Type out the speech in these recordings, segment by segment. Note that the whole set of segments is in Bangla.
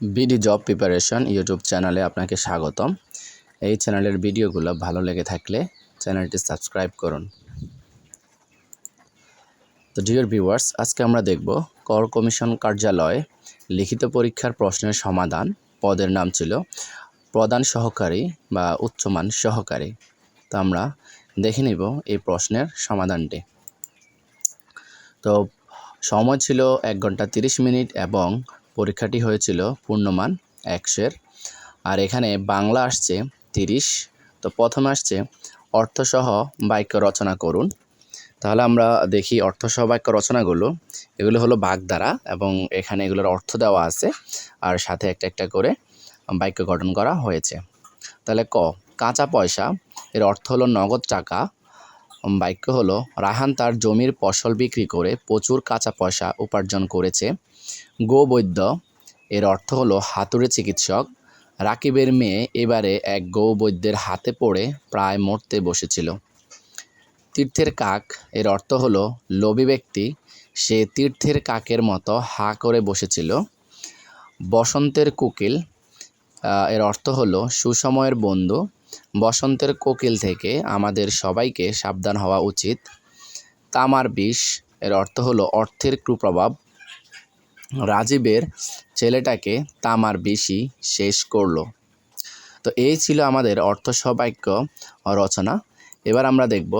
বিডি জব প্রিপারেশন ইউটিউব চ্যানেলে আপনাকে স্বাগতম। এই চ্যানেলের ভিডিওগুলো ভালো লেগে থাকলে চ্যানেলটি সাবস্ক্রাইব করুন। তো ডিয়ার ভিউয়ার্স, আজকে আমরা দেখব কর কমিশন কার্যালয়ে লিখিত পরীক্ষার প্রশ্নের সমাধান। পদের নাম ছিল প্রধান সহকারী বা উচ্চমান সহকারী। তো আমরা দেখে নিব এই প্রশ্নের সমাধানটি। তো সময় ছিল এক ঘণ্টা তিরিশ মিনিট এবং পরীক্ষাটি হয়েছিল পূর্ণমান একশের আর এখানে বাংলা আসছে তিরিশ। তো প্রথমে আসছে অর্থসহ বাক্য রচনা করুন। তাহলে আমরা দেখি অর্থসহ বাক্য রচনাগুলো। এগুলো হলো বাগধারা এবং এখানে এগুলোর অর্থ দেওয়া আছে। আর সাথে একটা একটা করে বাক্য গঠন করা হয়েছে। তাহলে ক, কাঁচা পয়সা। এর অর্থ হলো নগদ টাকা। বাক্য হলো, রাহান তার জমির ফসল বিক্রি করে প্রচুর কাঁচা পয়সা উপার্জন করেছে। গোবৈদ্য। এর অর্থ হলো হাতুড়ে চিকিৎসক। রাকিবের মেয়ে এবারে এক গৌবৈদ্যের হাতে পড়ে প্রায় মরতে বসেছিল। তীর্থের কাক, এর অর্থ হলো লোভী ব্যক্তি। সে তীর্থের কাকের মতো হা করে বসেছিল। বসন্তের কোকিল এর অর্থ হলো সুসময়ের বন্ধু। বসন্তের কোকিল থেকে আমাদের সবাইকে সাবধান হওয়া উচিত। তামার বিষ, এর অর্থ হলো অর্থের কুপ্রভাব। রাজীবের ছেলেটাকে তামার বেশি শেষ করল। তো এই ছিল আমাদের অর্থ সবাক্য রচনা। এবার আমরা দেখব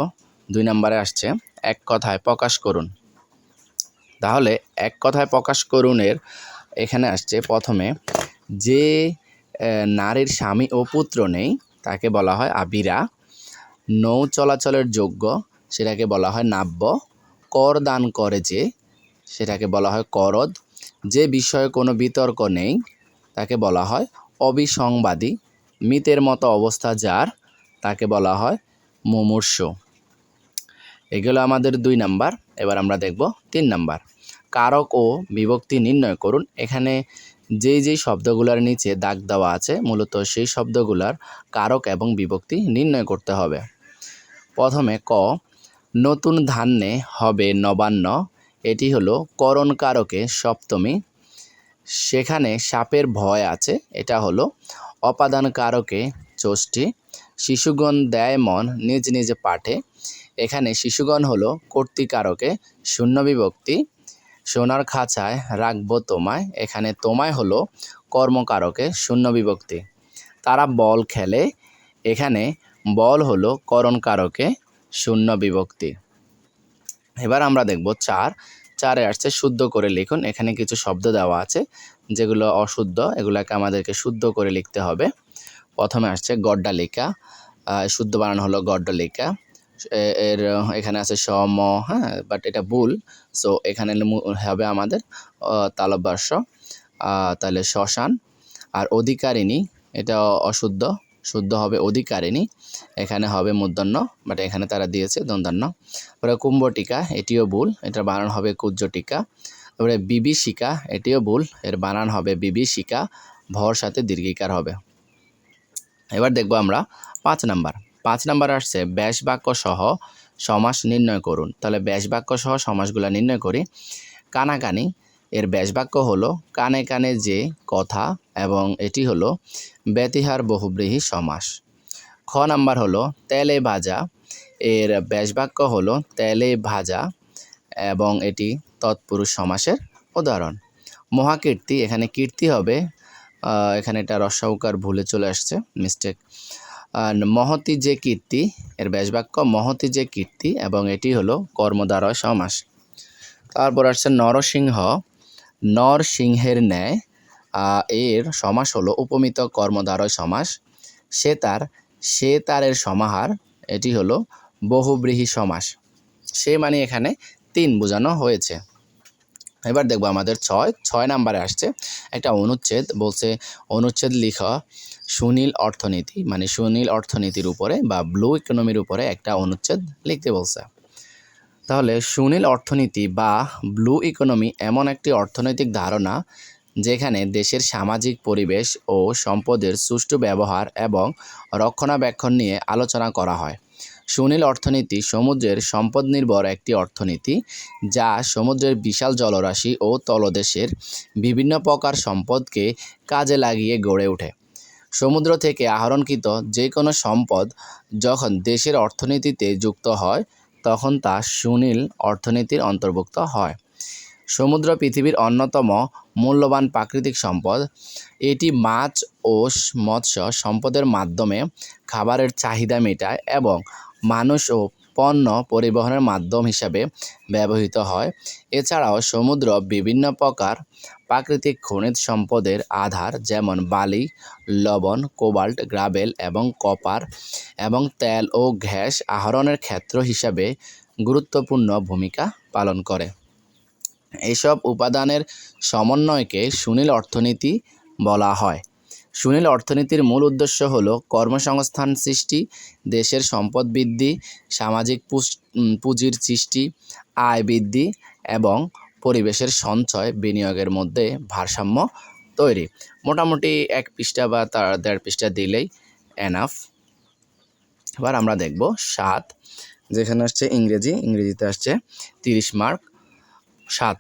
দুই নম্বরে আসছে, এক কথায় প্রকাশ করুন। তাহলে এক কথায় প্রকাশ করুনের এখানে আসছে প্রথমে, যে নারীর স্বামী ও পুত্র নেই, তাকে বলা হয় আবিরা। নৌ চলাচলের যোগ্য, সেটাকে বলা হয় নাব্য। কর দান করে যে, সেটাকে বলা হয় করদ। যে বিষয়ে কোনো বিতর্ক নেই, তাকে বলা হয় অবিসংবাদী, মিতের মতো অবস্থা যার, তাকে বলা হয় মুমূর্ষ। এগুলো আমাদের দুই নাম্বার, এবার আমরা দেখব তিন নাম্বার। কারক ও বিভক্তি নির্ণয় করুন। এখানে যেই যেই শব্দগুলোর নিচে দাগ দেওয়া আছে, মূলত সেই শব্দগুলার কারক এবং বিভক্তি নির্ণয় করতে হবে। প্রথমে ক, নতুন ধান্যে হবে নবান্ন এটি হলো করণ কারকে সপ্তমী। সেখানে সাপের ভয় আছে, এটা হলো অপাদান কারকে ষষ্ঠী শিশুগণ দেয় মন নিজ নিজ পাঠে। এখানে শিশুগণ হলো কর্তৃকারকে শূন্য বিভক্তি। সোনার খাঁচায় রাখব তোমায়, এখানে তোমায় হলো কর্মকারকে শূন্য বিভক্তি। তারা বল খেলে, এখানে বল হলো করণ কারকে শূন্য বিভক্তি। এবার আমরা দেখব চার। চারে আসছে শুদ্ধ করে লিখুন। এখানে কিছু শব্দ দেওয়া আছে যেগুলো অশুদ্ধ, এগুলোকে আমাদেরকে শুদ্ধ করে লিখতে হবে। প্রথমে আসছে গড্ডালিকা। শুদ্ধ বানানো হলো গড্ডলিকা। এর, এখানে আছে সম হ্যাঁ বাট এটা ভুল। সো এখানে হবে আমাদের তালব্যাস্য তাহলে শ্মশান। আর অধিকারিণী, এটা অশুদ্ধ। শুদ্ধ হবে অধিকারিণী। এখানে হবে মূর্ধন্য বাট এখানে তারা দিয়েছে দন্তান্ন তারপরে কুম্ভটিকা এটিও ভুল এটা বানান হবে কুজ্জটিকা তারপরে বিভীষিকা, এটিও ভুল, এর বানান হবে বিভীষিকা, ভর সাথে দীর্ঘিকার হবে। এবার দেখব আমরা পাঁচ নাম্বার। পাঁচ নাম্বার আসছে, ব্যাস বাক্য সহ সমাস নির্ণয় করুন। তাহলে ব্যাস বাক্য সহ সমাসগুলো নির্ণয় করি। কানাকানি, এর ব্যাস বাক্য হলো কানে কানে যে কথা, এবং এটি হলো ব্যতিহার বহুব্রীহি সমাস। খ নাম্বার হলো, তেলে ভাজা। এর ব্যাস বাক্য হলো, তেলে ভাজা এবং এটি তৎপুরুষ সমাসের উদাহরণ। মহাকীর্তি, এখানে কীর্তি হবে। এখানে এটা রসাউকার ভুলে চলে আসছে মিস্টেক মহতি যে কীর্তি, এর ব্যাসবাক্য মহতি যে কীর্তি এবং এটি হলো কর্মদ্বারয় সমাস। তারপর আসছে নরসিংহ। নরসিংহের ন্যায় এর সমাস হলো উপমিত কর্মদ্বারয় সমাস। সে তার সে তারের সমাহার, এটি হলো বহুব্রীহি সমাস। সে মানে এখানে তিন বোঝানো হয়েছে। এবার দেখব আমাদের ছয়। ছয় নাম্বারে আসছে একটা অনুচ্ছেদ, বলছে অনুচ্ছেদ লিখা সুনীল অর্থনীতি মানে সুনীল অর্থনীতির উপরে বা ব্লু ইকোনমির উপরে একটা অনুচ্ছেদ লিখতে বলছে। তাহলে সুনীল অর্থনীতি বা ব্লু ইকোনমি এমন একটি অর্থনৈতিক ধারণা যেখানে দেশের সামাজিক পরিবেশ ও সম্পদের সুষ্ঠু ব্যবহার এবং রক্ষণাবেক্ষণ নিয়ে আলোচনা করা হয়। সুনীল অর্থনীতি সমুদ্রের সম্পদ নির্ভর একটি অর্থনীতি, যা সমুদ্রের বিশাল জলরাশি ও তলদেশের বিভিন্ন প্রকার সম্পদকে কাজে লাগিয়ে গড়ে ওঠে। সমুদ্র থেকে আহরণকৃত যে কোনো সম্পদ যখন দেশের অর্থনীতিতে যুক্ত হয়, তখন তা সুনীল অর্থনীতির অন্তর্ভুক্ত হয়। সমুদ্র পৃথিবীর অন্যতম মূল্যবান প্রাকৃতিক সম্পদ। এটি মাছ ও মৎস্য সম্পদের মাধ্যমে খাবারের চাহিদা মেটায় এবং মানুষ ও পণ্য পরিবহনের মাধ্যম হিসাবে ব্যবহৃত হয়। এছাড়াও সমুদ্র বিভিন্ন প্রকার প্রাকৃতিক খনিজ সম্পদের আধার যেমন বালি, লবণ, কোবাল্ট, গ্রাবেল এবং কপার এবং তেল ও গ্যাস আহরণের ক্ষেত্র হিসাবে গুরুত্বপূর্ণ ভূমিকা পালন করে। এসব উপাদানের সমন্বয়কে সুনীল অর্থনীতি বলা হয়। সুনীল অর্থনীতির মূল উদ্দেশ্য হল কর্মসংস্থান সৃষ্টি, দেশের সম্পদ বৃদ্ধি, সামাজিক পুঁজির সৃষ্টি, আয় বৃদ্ধি এবং পরিবেশের সঞ্চয় বিনিয়োগের মধ্যে ভারসাম্য তৈরি। মোটামুটি এক পৃষ্ঠা বা তার দেড় পৃষ্ঠা দিলেই এনাফ এবার আমরা দেখব সাত, যেখানে আসছে ইংরেজি, ইংরেজিতে আসছে তিরিশ মার্ক। সাত।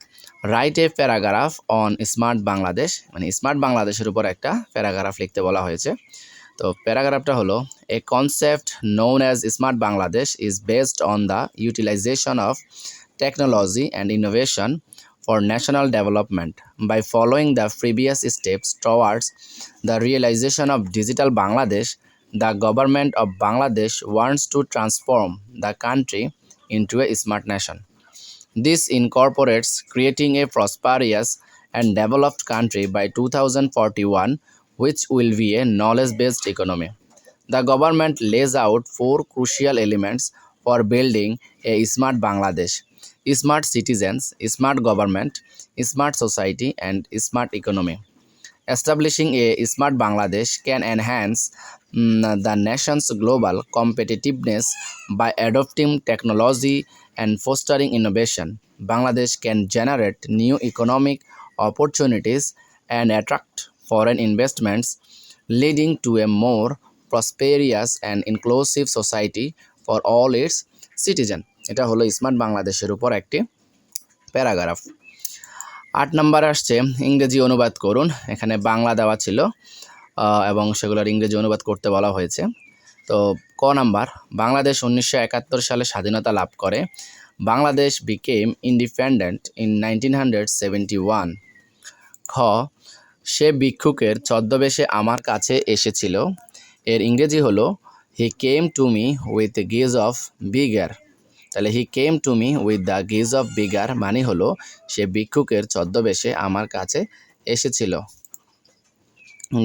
Right a paragraph on smart Bangladesh মানে স্মার্ট বাংলাদেশের উপর একটা প্যারাগ্রাফ লিখতে বলা হয়েছে। তো প্যারাগ্রাফটা হলো a concept known as smart Bangladesh is based on the utilisation of technology and innovation for national development by following the previous steps towards the realisation of digital Bangladesh the government of Bangladesh wants to transform the country into a smart nation this incorporates creating a prosperous and developed country by 2041, which will be a knowledge based economy. The government lays out four crucial elements for building a smart Bangladesh smart citizens, smart government, smart society, and smart economy. Establishing a smart Bangladesh can enhance mm, the nation's global competitiveness by adopting technology and fostering innovation. Bangladesh can generate new economic opportunities and attract foreign investments, leading to a more prosperous and inclusive society for all its citizens. এটা হলো স্মার্ট বাংলাদেশের উপর একটি প্যারাগ্রাফ আট নম্বরে আসছে ইংরেজি অনুবাদ করুন এখানে বাংলা দেওয়া ছিল এবং সেগুলোর ইংরেজি অনুবাদ করতে বলা হয়েছে তো ক নাম্বার, বাংলাদেশ উনিশশো একাত্তর সালে স্বাধীনতা লাভ করে। Bangladesh became independent in nineteen hundred seventy one খ, সে ভিক্ষুকের ছদ্মবেশে আমার কাছে এসেছিল। এর ইংরেজি হলো he came to me with guise of beggar তাহলে he came to me with the guise of beggar মানে হলো, সে ভিক্ষুকের ছদ্মবেশে আমার কাছে এসেছিল।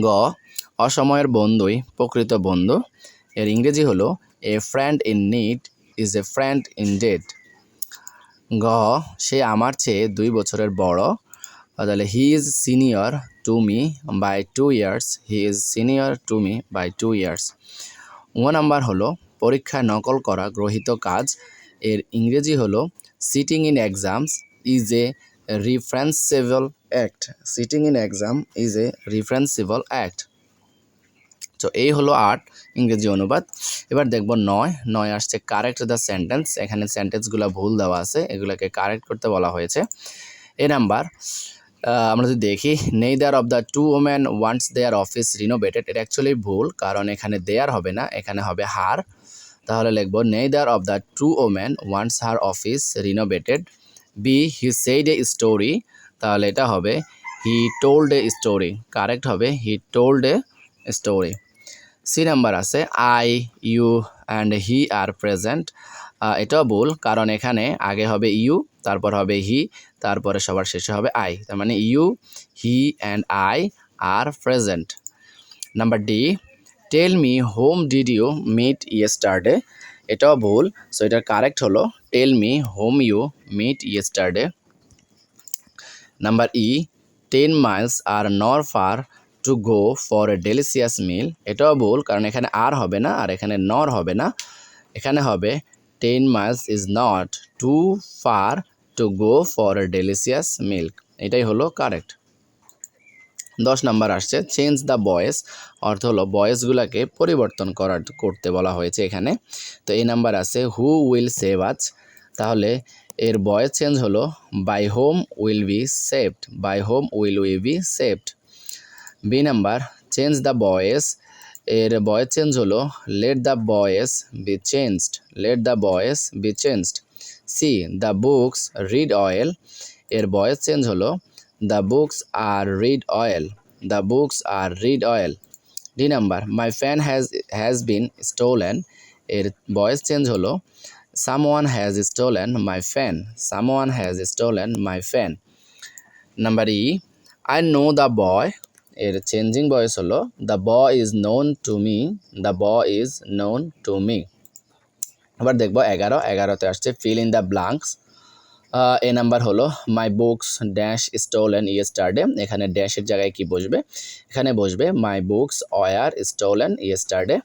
গ, অসময়ের বন্ধুই প্রকৃত বন্ধু। এর ইংরেজি হলো a friend in need is a friend in deed গ, সে আমার চেয়ে দুই বছরের বড়। তাহলে he is senior to me by two years he is senior to me by two years O number হলো, পরীক্ষায় নকল করা গ্রহীত কাজ। এর ইংরেজি হলো sitting in exams is a reprehensible act sitting in exam is a reprehensible act তো এই হলো আট ইংরেজি অনুবাদ। এবার দেখব নয়। নয় আসছে কারেক্ট দ্য সেন্টেন্স এখানে সেন্টেন্সগুলো ভুল দেওয়া আছে। এগুলোকে কারেক্ট করতে বলা হয়েছে। এ নাম্বার আমরা যদি দেখি neither of the two woman wants their office renovated এটা অ্যাকচুয়ালি ভুল, কারণ এখানে দেয়ার হবে না, এখানে হবে হার তাহলে লিখব neither of the two woman wants her office renovated B he said a story তাহলে এটা হবে he told a story correct হবে he told a story C number আছে, I, you, and he are present. এটাও ভুল, কারণ এখানে আগে হবে ইউ, তারপর হবে হি, তারপরে সবার শেষে হবে আই। তার মানে you, he, and I are present. Number D, tell me whom did you meet yesterday? এটাও ভুল, সো এটার কারেক্ট হলো, tell me whom you meet yesterday. Number E, ten miles are nor far to go for a delicious meal এটাও ভুল, কারণ এখানে আর হবে না, আর এখানে নর হবে না। এখানে হবে ten miles is not too far to go for a delicious milk এটাই হলো কারেক্ট দশ নাম্বার আসছে চেঞ্জ দ্য বয়েস অর্থ হলো বয়েসগুলোকে পরিবর্তন করার, করতে বলা হয়েছে এখানে। তো এই নাম্বার আছে হু উইল সেভ আজ তাহলে এর বয়েস চেঞ্জ হলো by whom will be saved by whom will we be saved B number change the voice এর বয়েস চেঞ্জ হলো let the voice be changed let the voice be changed C the books read well এর বয়েস চেঞ্জ হলো the books are read well the books are read well D number my fan has has been stolen এর বয়েস চেঞ্জ হলো someone has stolen my fan someone has stolen my fan number E I know the boy এর চেঞ্জিং বয়েস হলো the boy is known to me the boy is known to me আবার দেখব, এগারো, এগারোতে আসছে fill in the blanks A number হলো my books dash stolen yesterday এখানে ড্যাশের জায়গায় কি বসবে? এখানে বসবে my books were stolen yesterday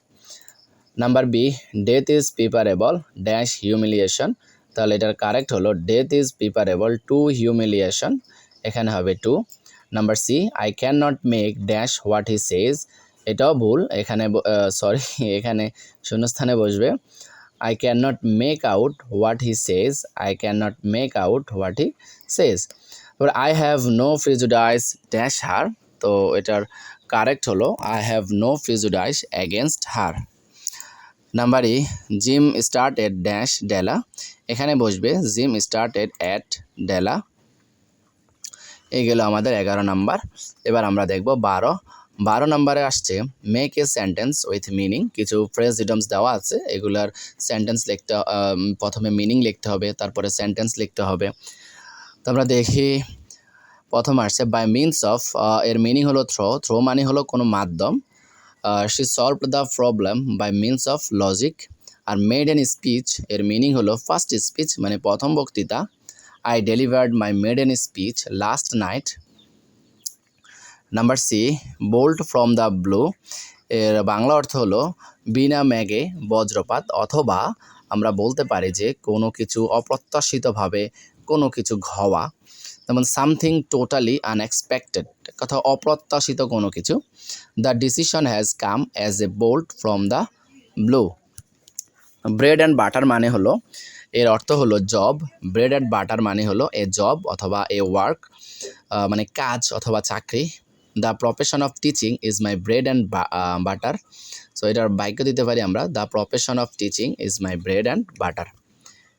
number B death is preferable dash humiliation তাহলে এটার কারেক্ট হলো death is preferable to humiliation এখানে হবে to number C I can not make dash what he says এটাও ভুল। এখানে সরি এখানে শূন্যস্থানে বসবে। I can not make out what he says I can not make out what he says এবার I have no prejudice dash her তো এটার কারেক্ট হলো I have no prejudice against her number E Jim start at dash ডেলা এখানে বসবে জিম স্টার্টেড অ্যাট ডেলা এই গেল আমাদের এগারো নাম্বার। এবার আমরা দেখব বারো। বারো নাম্বারে আসছে make a sentence with meaning কিছু ফ্রেজ ইডমস দেওয়া আছে, এগুলার সেন্টেন্স লিখতে প্রথমে মিনিং লিখতে হবে, তারপরে সেন্টেন্স লিখতে হবে। তো আমরা দেখি, প্রথম আসছে বাই মিনস অফ এর মিনিং হলো থ্রো থ্রো মানে হলো কোনো মাধ্যম। She solve the problem by means of logic R maiden speech এর মিনিং হলো ফার্স্ট স্পিচ মানে প্রথম বক্তৃতা। I delivered my maiden speech last night number C bolt from the blue এর বাংলা অর্থ হলো, বিনা ম্যাগে বজ্রপাত অথবা আমরা বলতে পারি যে কোনো কিছু অপ্রত্যাশিতভাবে কোনো কিছু ঘওয়া যেমন সামথিং টোটালি আনএক্সপেক্টেড কথা অপ্রত্যাশিত কোনো কিছু। The decision has come as a bolt from the blue bread and butter মানে হলো এর অর্থ হলো জব ব্রেড অ্যান্ড বাটার মানে হলো এ জব অথবা এ ওয়ার্ক মানে কাজ অথবা চাকরি। The profession of teaching is my bread and butter so এটার বাক্য দিতে পারি আমরা the profession of teaching is my bread and butter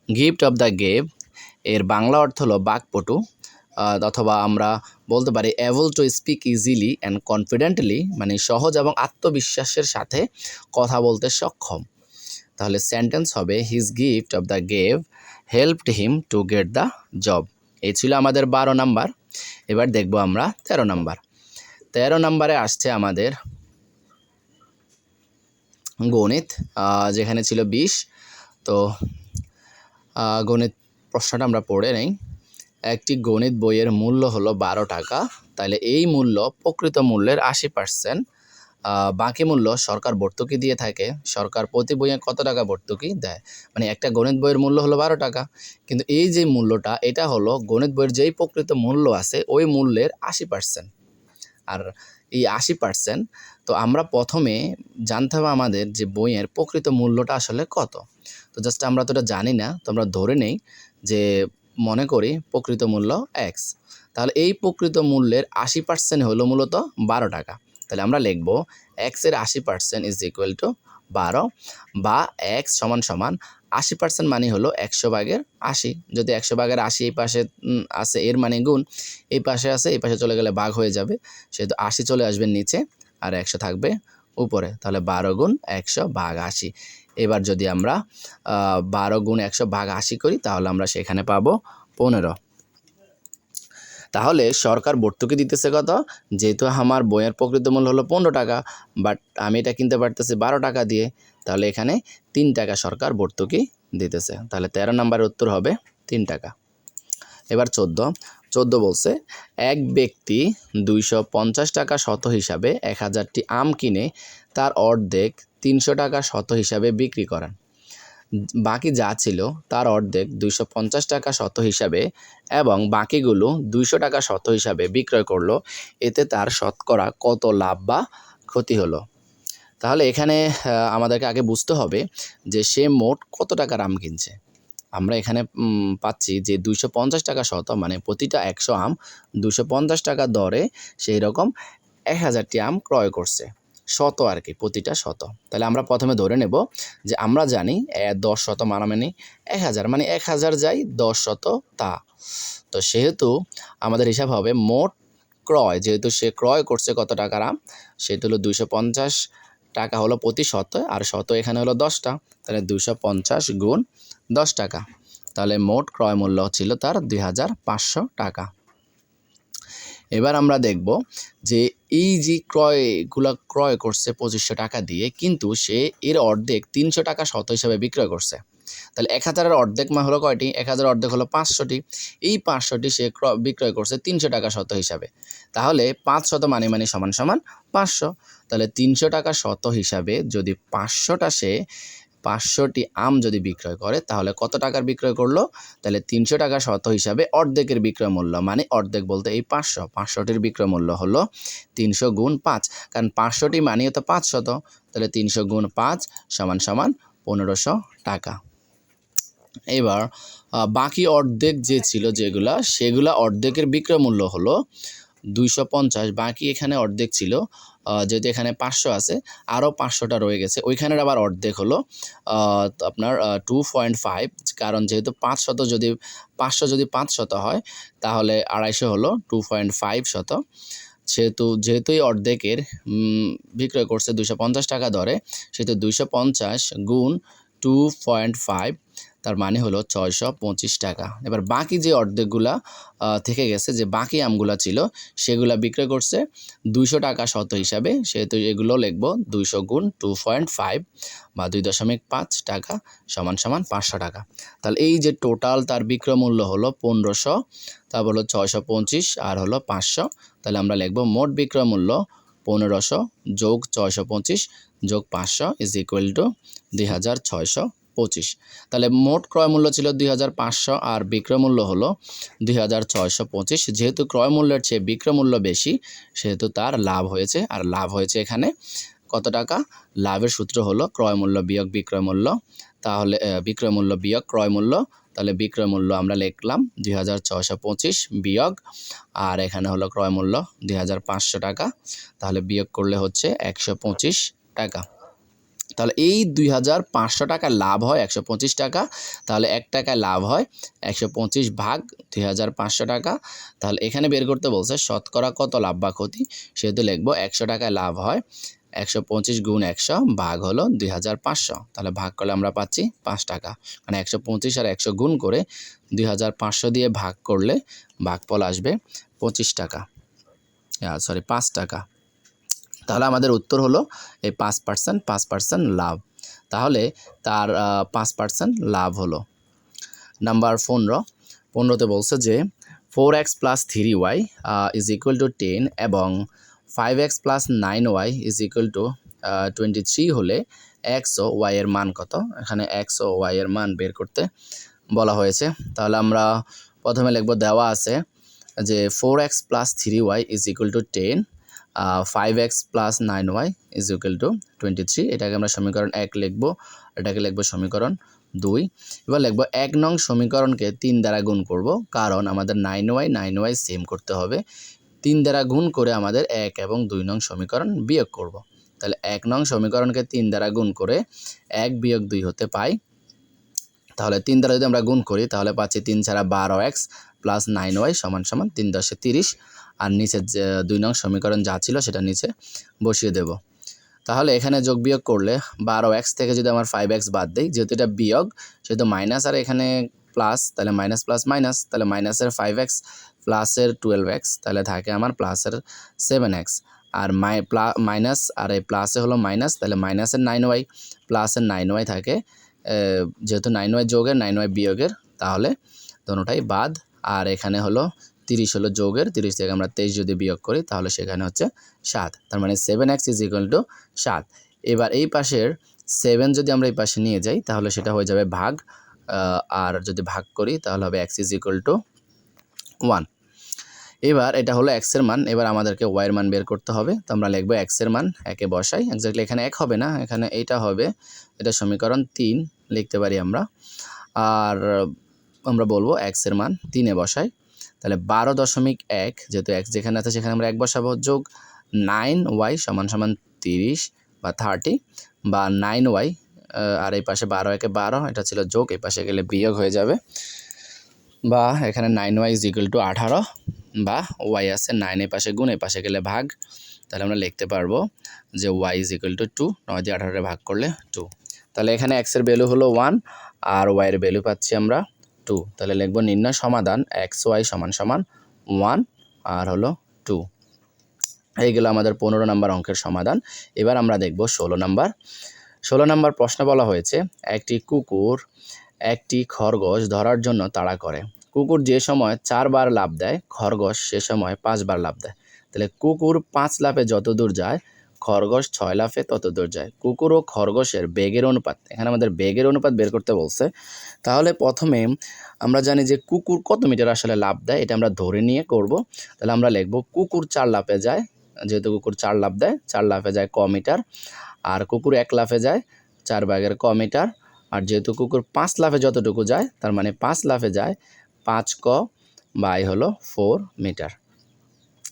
gift of the gab এর বাংলা অর্থ হলো বাকপটু। অথবা আমরা বলতে পারি able to speak easily and confidently মানে সহজ এবং আত্মবিশ্বাসের সাথে কথা বলতে সক্ষম। তাহলে সেন্টেন্স হবে his gift of the gab helped him to get the job এই ছিল আমাদের বারো নাম্বার। এবার দেখব আমরা তেরো নাম্বার। তেরো নাম্বারে আসছে আমাদের গণিত যেখানে ছিল বিশ। তো গণিত প্রশ্নটা আমরা পড়ে নেই। একটি গণিত বইয়ের মূল্য হলো বারো টাকা। তাহলে এই মূল্য প্রকৃত মূল্যের আশি পার্সেন্ট বাকি মূল্য সরকার ভর্তুকি দিয়ে থাকে। সরকার প্রতি বইয়ে কত টাকা ভর্তুকি দেয়? মানে একটা গণিত বইয়ের মূল্য হলো বারো টাকা। কিন্তু এই যে মূল্যটা, এটা হলো গণিত বইয়ের যেই প্রকৃত মূল্য আছে, ওই মূল্যের আশি পার্সেন্ট আর এই আশি পার্সেন্ট তো আমরা প্রথমে জানতে হবে আমাদের যে বইয়ের প্রকৃত মূল্যটা আসলে কত। তো জাস্ট আমরা তো এটা জানি না, তো আমরা ধরে নেই যে মনে করি প্রকৃত মূল্য এক্স তাহলে এই প্রকৃত মূল্যের আশি পার্সেন্ট হলো মূলত বারো টাকা। তাহলে আমরা লিখব এক্সের আশি পার্সেন্ট ইজ ইকুয়াল টু বারো বা এক্স সমান সমান আশি পার্সেন্ট মানে হলো একশো ভাগের আশি। যদি একশো ভাগের আশি এই পাশে আছে, এর মানে গুণ, এই পাশে আছে, এই পাশে চলে গেলে ভাগ হয়ে যাবে। সেহেতু আশি চলে আসবে নিচে আর একশো থাকবে উপরে। তাহলে বারো গুণ একশো ভাগ আশি। এবার যদি আমরা বারো গুণ একশো ভাগ আশি করি, তাহলে আমরা সেখানে পাবো পনেরো। তাহলে সরকার ভর্তুকি দিতেছে কত? যেহেতু আমার বইয়ের প্রকৃত মূল্য হলো পনেরো টাকা বাট আমি এটা কিনতে পারতেছি বারো টাকা দিয়ে, তাহলে এখানে তিন টাকা সরকার ভর্তুকি দিতেছে। তাহলে তেরো নাম্বারের উত্তর হবে তিন টাকা। এবার চোদ্দ। চোদ্দ বলছে, এক ব্যক্তি দুইশো পঞ্চাশ টাকা শত হিসাবে এক হাজারটি আম কিনে তার অর্ধেক তিনশো টাকা শত হিসাবে বিক্রি করেন। বাকি যা ছিল তার অর্ধেক দুইশো পঞ্চাশ টাকা শত হিসাবে এবং বাকিগুলো দুইশো টাকা শত হিসাবে বিক্রয় করল। এতে তার শতকরা কত লাভ বা ক্ষতি হলো? তাহলে এখানে আমাদেরকে আগে বুঝতে হবে যে সে মোট কত টাকার আম কিনছে। আমরা এখানে পাচ্ছি যে দুইশো পঞ্চাশ টাকা শত মানে প্রতিটা একশো আম দুশো পঞ্চাশ টাকা দরে সেই রকম এক হাজারটি আম ক্রয় করছে। শত আর কি প্রতিটা শত। তাহলে আমরা প্রথমে ধরে নেব যে আমরা জানি দশ শত মানামানি এক হাজার মানে এক হাজার যাই দশ শত তা। তো সেহেতু আমাদের হিসাব হবে মোট ক্রয়, যেহেতু সে ক্রয় করছে কত টাকার আম সেটা হলো দুইশো পঞ্চাশ, টাকা হলো প্রতি শত, আর শত এখানে হলো দশটা, তাহলে দুইশো পঞ্চাশ গুণ দশ টাকা। তাহলে মোট ক্রয় মূল্য ছিল তার দুই হাজার পাঁচশো টাকা। এবার আমরা দেখব যে এই যে ক্রয়গুলো ক্রয় করছে পঁচিশশো টাকা দিয়ে, কিন্তু সে এর অর্ধেক তিনশো টাকা শত হিসাবে বিক্রয় করছে। তাহলে এক হাজারের অর্ধেক মা হলো কয়টি? এক হাজার অর্ধেক হলো পাঁচশোটি। এই পাঁচশোটি সে ক্রয়, বিক্রয় করছে তিনশো টাকা শত হিসাবে। তাহলে পাঁচ শত মানে মানে সমান সমান পাঁচশো। তাহলে তিনশো টাকা শত হিসাবে যদি পাঁচশোটা সে পাঁচশোটি আম যদি বিক্রয় করে, তাহলে কত টাকার বিক্রয় করল? তাহলে তিনশো টাকা শত হিসাবে অর্ধেকের বিক্রয় মূল্য। মানে অর্ধেক বলতে এই পাঁচশো, পাঁচশোটির বিক্রয় মূল্য হলো তিনশো গুণ পাঁচ। কারণ পাঁচশোটি মানিয়ে তো পাঁচ শত। তাহলে তিনশো গুণ পাঁচ সমান সমান পনেরোশো টাকা। এবার বাকি অর্ধেক যে ছিল যেগুলা, সেগুলা অর্ধেকের বিক্রয় মূল্য হলো দুইশো পঞ্চাশ। বাকি এখানে অর্ধেক ছিল যেহেতু এখানে পাঁচশো আছে আরও পাঁচশোটা রয়ে গেছে। ওইখানের আবার অর্ধেক হলো আপনার টু পয়েন্ট ফাইভ কারণ যেহেতু পাঁচ শত যদি, পাঁচশো যদি পাঁচ শত হয়, তাহলে আড়াইশো হলো টু পয়েন্ট ফাইভ শত। সেহেতু, যেহেতু এই অর্ধেকের বিক্রয় করছে দুইশো পঞ্চাশ টাকা দরে, সেহেতু দুইশো পঞ্চাশ গুণ টু পয়েন্ট ফাইভ তার মানে হলো ছয়শো পঁচিশ টাকা। এবার বাকি যে অর্ধেকগুলা থেকে গেছে, যে বাকি আমগুলা ছিল, সেগুলা বিক্রয় করছে দুইশো টাকা শত হিসাবে। সেহেতু এগুলো লিখব দুইশো গুণ টু পয়েন্ট ফাইভ বা দুই দশমিক পাঁচ টাকা সমান সমান পাঁচশো টাকা। তাহলে এই যে টোটাল তার বিক্রয় মূল্য হলো পনেরোশো, তারপর হলো ছয়শো পঁচিশ আর হলো পাঁচশো। তাহলে আমরা লিখব মোট বিক্রয় মূল্য পনেরোশো যোগ ছয়শো পঁচিশ যোগ পাঁচশো ইজ ইকুয়াল টু দুই হাজার ছয়শো পঁচিশ। তাহলে মোট ক্রয় মূল্য ছিল দুই হাজার পাঁচশো আর বিক্রয় মূল্য হলো দুই হাজার ছয়শো পঁচিশ। যেহেতু ক্রয় মূল্যের চেয়ে বিক্রয় মূল্য বেশি সেহেতু তার লাভ হয়েছে। আর লাভ হয়েছে এখানে কত টাকা? লাভের সূত্র হলো ক্রয় মূল্য বিয়োগ বিক্রয় মূল্য। তাহলে আহ, বিক্রয় মূল্য বিয়োগ ক্রয় মূল্য। তাহলে বিক্রয় মূল্য আমরা লিখলাম দুই হাজার ছয়শো পঁচিশ বিয়োগ। আর এখানে হলো ক্রয় মূল্য দুই টাকা। তাহলে বিয়োগ করলে হচ্ছে একশো পঁচিশ টাকা। তাহলে এই দুই হাজার পাঁচশো টাকা লাভ হয় একশো পঁচিশ টাকা। তাহলে এক টাকা লাভ হয় একশো পঁচিশ ভাগ দুই হাজার পাঁচশো টাকা। তাহলে এখানে বের করতে বলছে, শতকরা কত লাভ বা ক্ষতি? সেহেতু লিখব একশো টাকায় লাভ হয় একশো পঁচিশ গুণ একশো ভাগ হলো দুই হাজার পাঁচশো। তাহলে ভাগ করলে আমরা পাচ্ছি পাঁচ টাকা। মানে একশো পঁচিশ আর একশো গুণ করে দুই হাজার পাঁচশো দিয়ে ভাগ করলে ভাগফল আসবে পঁচিশ টাকা। সরি পাঁচ টাকা। তাহলে আমাদের উত্তর হলো এই পাঁচ পার্সেন্ট পাঁচ পার্সেন্ট লাভ। তাহলে তার পাঁচ পার্সেন্ট লাভ হলো। নাম্বার পনেরো, পনেরোতে বলছে যে four x plus three y is equal to ten এবং five x plus nine y is equal to twenty three হলে এক্স ও ওয়াই এর মান কত? এখানে এক্স ও ওয়াই এর মান বের করতে বলা হয়েছে। তাহলে আমরা প্রথমে লিখব দেওয়া আছে যে four x plus three y is equal to ten five x plus nine y is equal to twenty three এটাকে আমরা সমীকরণ এক লিখব, এটাকে লিখব সমীকরণ দুই। এবার লিখব এক নং সমীকরণকে তিন দ্বারা গুণ করব, কারণ আমাদের nine y nine y same করতে হবে। তিন দ্বারা গুণ করে আমাদের এক এবং দুই নং সমীকরণ বিয়োগ করব। তাহলে এক নং সমীকরণকে তিন দ্বারা গুণ করে এক বিয়োগ দুই হতে পাই। তাহলে তিন দ্বারা যদি আমরা গুণ করি, তাহলে পাচ্ছি তিন ছাড়া বারো এক্স প্লাস নাইন ওয়াই সমান সমান তিন দশে তিরিশ। আর নিচে যে দুই নং সমীকরণ যা ছিল সেটা নিচে বসিয়ে দেব। তাহলে এখানে যোগ বিয়োগ করলে বারো এক্স থেকে যদি আমার ফাইভ এক্স বাদ দিই, যেহেতু এটা বিয়োগ, সেহেতু মাইনাস আর এখানে প্লাস তাহলে মাইনাস প্লাস মাইনাস তাহলে মাইনাসের ফাইভ এক্স প্লাসের টুয়েলভ এক্স তাহলে থাকে আমার প্লাসের সেভেন এক্স আর মাই প্লা মাইনাস আর এই প্লাসে হলো মাইনাস তাহলে মাইনাসের নাইন ওয়াই প্লাসের নাইন ওয়াই থাকে। যেহেতু নাইন ওয়াই যোগের নাইন ওয়াই বিয়োগের, তাহলে দোনোটাই বাদ। আর এখানে হলো তিরিশ হলো যোগের, তিরিশ থেকে আমরা তেইশ যদি বিয়োগ করি, তাহলে সেখানে হচ্ছে সাত। তার মানে seven x is equal to সাত। এবার এই পাশের সেভেন যদি আমরা এই পাশে নিয়ে যাই, তাহলে সেটা হয়ে যাবে ভাগ আর যদি ভাগ করি, তাহলে হবে x is equal to one এবার এটা হলো এক্সের মান, এবার আমাদেরকে ওয়াইয়ের মান বের করতে হবে। তো আমরা লিখব এক্সের মান, একে বসাই। এক্স্যাক্টলি এখানে এক হবে না, এখানে এইটা হবে। এটা সমীকরণ তিন, লিখতে পারি আমরা। আর আমরা বলব এক্সের মান তিনে বসাই। তাহলে বারো দশমিক এক, যেহেতু এক্স যেখানে আছে সেখানে আমরা এক বসাবো, যোগ নাইন ওয়াই সমান সমান তিরিশ বা থার্টি বা নাইন ওয়াই আর এই পাশে বারো একে বারো, এটা ছিল যোগ, এই পাশে গেলে বিয়োগ হয়ে যাবে। বা এখানে nine y is equal to আঠারো বা ওয়াই আছে নাইনের পাশে গুণ, এই পাশে গেলে ভাগ। তাহলে আমরা লিখতে পারব যে y is equal to two নয় দিয়ে আঠারোরে ভাগ করলে টু তাহলে এখানে এক্সের ভ্যালু হলো ওয়ান আর ওয়াইয়ের ভ্যালু পাচ্ছি আমরা টু তাহলে লিখব নির্ণয় সমাধান এক্স ওয়াই সমান সমান ওয়ান আর হলো টু এই গেল আমাদের পনেরো নম্বর অঙ্কের সমাধান। এবার আমরা দেখব ষোলো নম্বর। ষোলো নম্বর প্রশ্ন বলা হয়েছে, একটি কুকুর একটি খরগোশ ধরার জন্য তাড়া করে। কুকুর যে সময় চারবার লাভ দেয়, খরগোশ সে সময় পাঁচবার লাভ দেয়। তাহলে কুকুর পাঁচ লাফে যত দূর যায় খরগোশ ছয় লাফে তত দূর যায়। কুকুর ও খরগোশের বেগের অনুপাত, এখানে আমাদের বেগের অনুপাত বের করতে বলছে। তাহলে প্রথমে আমরা জানি যে কুকুর কত মিটার আসলে লাভ দেয়, এটা আমরা ধরে নিয়ে করব। তাহলে আমরা লিখব কুকুর চার লাফে যায়, যেহেতু কুকুর চার লাফ দেয়, চার লাফে যায় ক মিটার, আর কুকুর এক লাফে যায় চার ভাগের ক মিটার, আর যেহেতু কুকুর পাঁচ লাফে যতটুকু যায়, তার মানে পাঁচ লাফে যায় পাঁচ ক বাই হলো ফোর মিটার।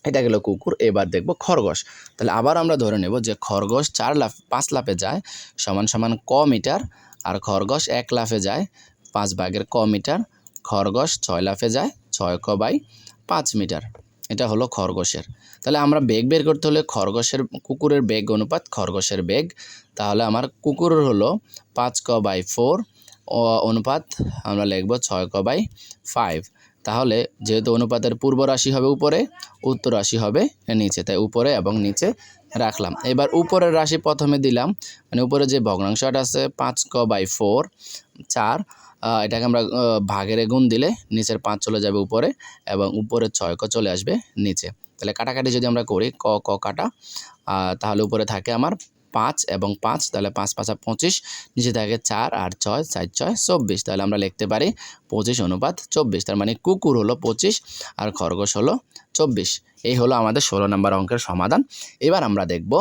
এটা গেল কুকুর, এবার দেখব খরগোশ। তাহলে আবার আমরা ধরে নেব যে খরগোশ চার লাফ, পাঁচ লাফে যায়, সমান সমান ক মিটার, আর খরগোশ এক লাফে যায়, পাঁচ ভাগের ক মিটার, খরগোশ ছয় লাফে যায়, ছয় ক বাই পাঁচ মিটার। এটা হলো খরগোশের। তাহলে আমরা বেগ বের করতে হলে খরগোশের, কুকুরের বেগ অনুপাত, খরগোশের বেগ। তাহলে আমার কুকুরের হলো পাঁচ ক বাই ফোর অনুপাত আমরা লিখব ছয় ক বাই ফাইভ। তাহলে যেহেতু অনুপাতের পূর্ব রাশি হবে উপরে, উত্তর রাশি হবে নিচে। তাই উপরে এবং নিচে রাখলাম। এবার উপরের রাশি প্রথমে দিলাম। মানে উপরে যে ভগ্নাংশটা আছে, পাঁচ ক বাই ফোর, চার এটাকে আমরা ভাগের গুণ দিলে নিচের পাঁচ চলে যাবে উপরে এবং উপরের ছয় ক চলে আসবে নিচে। তাহলে কাটাকাটি যদি আমরা করি, ক ক কাটা তাহলে উপরে থাকে আমার পাঁচ এবং পাঁচ, তাহলে পাঁচ পাঁচা পঁচিশ, নিচে থাকে চার আর ছয় চার ছয়, চব্বিশ, তাহলে আমরা লিখতে পারি পঁচিশ অনুপাত চব্বিশ, তার মানে কুকুর হলো পঁচিশ আর খরগোশ হলো চব্বিশ। এই হলো আমাদের ষোলো নম্বর অঙ্কের সমাধান। এবার আমরা দেখব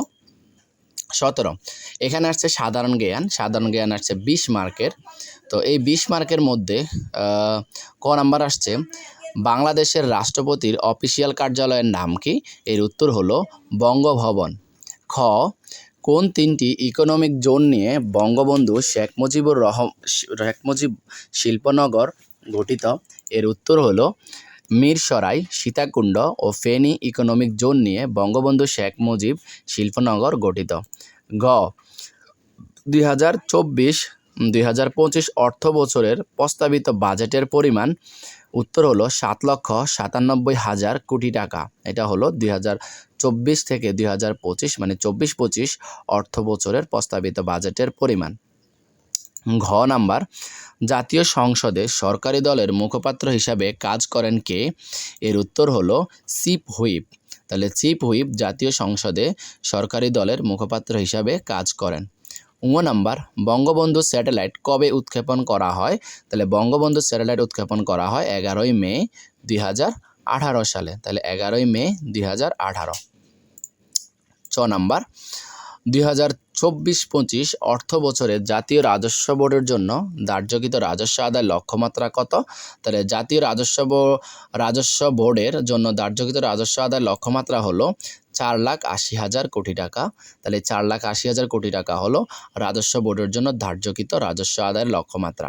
সতেরো। এখানে আসছে সাধারণ জ্ঞান সাধারণ জ্ঞান আসছে বিশ মার্কের। তো এই বিশ মার্কের মধ্যে ক নাম্বার আসছে? বাংলাদেশের রাষ্ট্রপতির অফিসিয়াল কার্যালয়ের নাম কি? এর উত্তর হলো বঙ্গভবন। খ কোন তিনটি ইকোনমিক জোন নিয়ে বঙ্গবন্ধু শেখ মুজিবুর রহম শেখ মুজিব শিল্পনগর গঠিত? এর উত্তর হলো মিরসরাই, সীতাকুণ্ড ও ফেনী ইকোনমিক জোন নিয়ে বঙ্গবন্ধু শেখ মুজিব শিল্পনগর গঠিত। গ, দুই হাজার চব্বিশ, দুই হাজার পঁচিশ অর্থ বছরের প্রস্তাবিত বাজেটের পরিমাণ উত্তর হলো সাত লক্ষ সাতানব্বই হাজার কোটি টাকা। এটা হলো দুই চব্বিশ থেকে দুই হাজার পঁচিশ মানে চব্বিশ পঁচিশ অর্থ বছরের প্রস্তাবিত বাজেটের পরিমাণ। ঘ নাম্বার, জাতীয় সংসদে সরকারি দলের মুখপাত্র হিসাবে কাজ করেন কে? এর উত্তর হলো চিফ হুইপ। তাহলে চিফ হুইপ জাতীয় সংসদে সরকারি দলের মুখপাত্র হিসাবে কাজ করেন। উ নাম্বার, বঙ্গবন্ধু স্যাটেলাইট কবে উৎক্ষেপণ করা হয়? তাহলে বঙ্গবন্ধু স্যাটেলাইট উৎক্ষেপণ করা হয় এগারোই মে দুই হাজার আঠারো সালে। তাহলে এগারোই মে দুই হাজার আঠারো। ছ নাম্বার, দুই হাজার চব্বিশ পঁচিশ অর্থ বছরে জাতীয় রাজস্ব বোর্ডের জন্য ধার্যকৃত রাজস্ব আদায় লক্ষ্যমাত্রা কত? তাহলে জাতীয় রাজস্ব রাজস্ব বোর্ডের জন্য ধার্যকৃত রাজস্ব আদায় লক্ষ্যমাত্রা হলো চার লাখ আশি হাজার কোটি টাকা। তাহলে চার লাখ আশি হাজার কোটি টাকা হলো রাজস্ব বোর্ডের জন্য ধার্যকৃত রাজস্ব আদায়ের লক্ষ্যমাত্রা।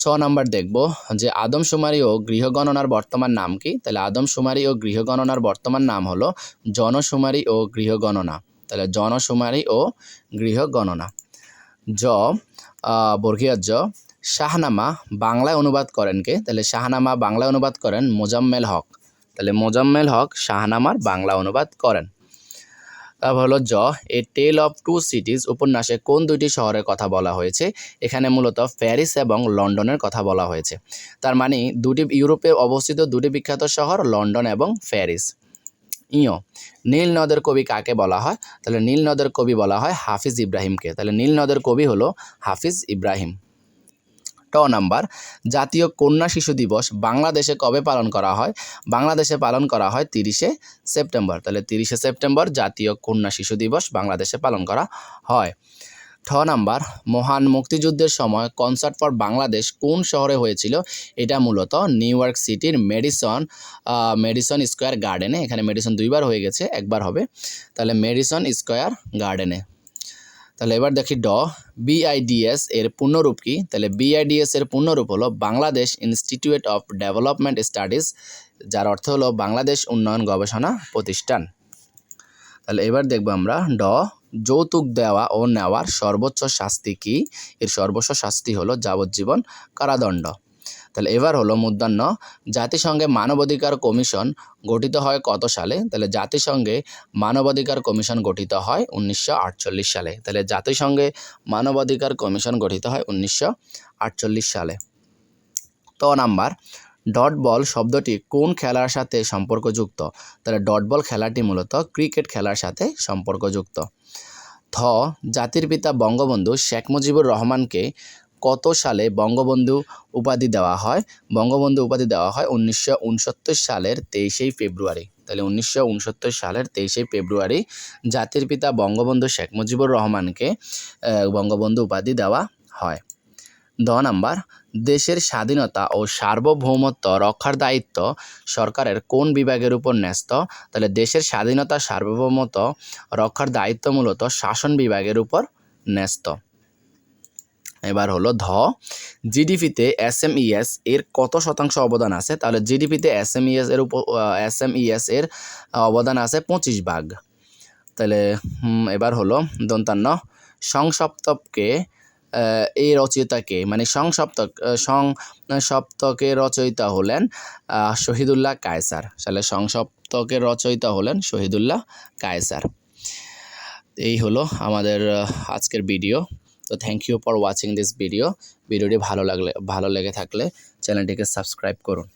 ছ নম্বর দেখব যে আদমশুমারি ও গৃহগণনার বর্তমান নাম কি? তাহলে আদমশুমারি ও গৃহগণনার বর্তমান নাম হলো জনশুমারি ও গৃহগণনা। তাহলে জনশুমারি ও গৃহ গণনা জ বর্গীয় জ, শাহনামা বাংলায় অনুবাদ করেন কে? তাহলে শাহনামা বাংলায় অনুবাদ করেন মোজাম্মেল হক। তাহলে মোজাম্মেল হক শাহনামার বাংলা অনুবাদ করেন। তারপর হলো জ, a tale of two cities উপন্যাসে কোন দুইটি শহরের কথা বলা হয়েছে? এখানে মূলত প্যারিস এবং লন্ডনের কথা বলা হয়েছে। তার মানে দুটি ইউরোপে অবস্থিত দুটি বিখ্যাত শহর লন্ডন এবং প্যারিস। ইয়। নীল নদের কবি কাকে বলা হয়? তাহলে নীল নদের কবি বলা হয় হাফিজ ইব্রাহিমকে। তাহলে নীল নদের কবি হলো হাফিজ ইব্রাহিম। ট নাম্বার, জাতীয় কন্যা শিশু দিবস বাংলাদেশে কবে পালন করা হয়? বাংলাদেশে পালন করা হয় তিরিশে সেপ্টেম্বর। তাহলে তিরিশে সেপ্টেম্বর জাতীয় কন্যা শিশু দিবস বাংলাদেশে পালন করা হয়। ঠ নাম্বার, মহান মুক্তিযুদ্ধের সময় কনসার্ট ফর বাংলাদেশ কোন শহরে হয়েছিল? এটা মূলত নিউ ইয়র্ক সিটির মেডিসন মেডিসন স্কোয়ার গার্ডেনে এখানে মেডিসন দুইবার হয়ে গেছে, একবার হবে। তাহলে মেডিসন স্কোয়ার গার্ডেনে তাহলে এবার দেখি ড বিআইডিএস এর পূর্ণরূপ কি? তাহলে বিআইডিএস এর পূর্ণরূপ হলো Bangladesh institute of development studies যার অর্থ হলো বাংলাদেশ উন্নয়ন গবেষণা প্রতিষ্ঠান। তাহলে এবার দেখব আমরা ড যৌতুক দেওয়া ও নেওয়ার সর্বোচ্চ শাস্তি কি? এর সর্বোচ্চ শাস্তি হলো যাবজ্জীবন কারাদণ্ড। তাহলে এবার হলো মুদ্রান্ন জাতিসংঘে মানবাধিকার কমিশন গঠিত হয় কত সালে? তাহলে জাতিসংঘে মানবাধিকার কমিশন গঠিত হয় উনিশশো আটচল্লিশ সালে। তাহলে জাতিসংঘে মানবাধিকার কমিশন গঠিত হয় উনিশশো আটচল্লিশ সালে। ত নাম্বার, ডট বল শব্দটি কোন খেলার সাথে সম্পর্কযুক্ত? তাহলে ডট বল খেলাটি মূলত ক্রিকেট খেলার সাথে সম্পর্কযুক্ত। থ জাতির পিতা বঙ্গবন্ধু শেখ মুজিবুর রহমানকে কত সালে বঙ্গবন্ধু উপাধি দেওয়া হয়? বঙ্গবন্ধু উপাধি দেওয়া হয় উনিশশো উনসত্তর সালের তেইশেই ফেব্রুয়ারি। তাহলে উনিশশো উনসত্তর সালের তেইশে ফেব্রুয়ারি জাতির পিতা বঙ্গবন্ধু শেখ মুজিবুর রহমানকে বঙ্গবন্ধু উপাধি দেওয়া হয়। দ নাম্বার দেশের স্বাধীনতা ও সার্বভৌমত্ব রক্ষার দায়িত্ব সরকারের কোন বিভাগের উপর ন্যস্ত? তাহলে দেশের স্বাধীনতা সার্বভৌমত্ব রক্ষার দায়িত্ব মূলত শাসন বিভাগের উপর ন্যস্ত। এবার হলো ধ জিডিপিতে এস এম ইএস এর কত শতাংশ অবদান আছে? তাহলে জিডিপিতে এস এম ইএস এর উপর এস এম ইএস এর অবদান আছে পঁচিশ ভাগ। তাহলে এবার হলো দন্তান্ন সংসপ্তককে আহ, এই রচয়িতাকে মানে সংসপ্তক সংসপ্তকের রচয়িতা হলেন শহীদুল্লাহ কায়সার। তাহলে সংসপ্তকের রচয়িতা হলেন শহীদুল্লাহ কায়সার। এই হলো আমাদের আজকের ভিডিও। তো thank you for watching this video ভিডিওটি ভালো লাগলে, ভালো লেগে থাকলে চ্যানেলটিকে সাবস্ক্রাইব করুন।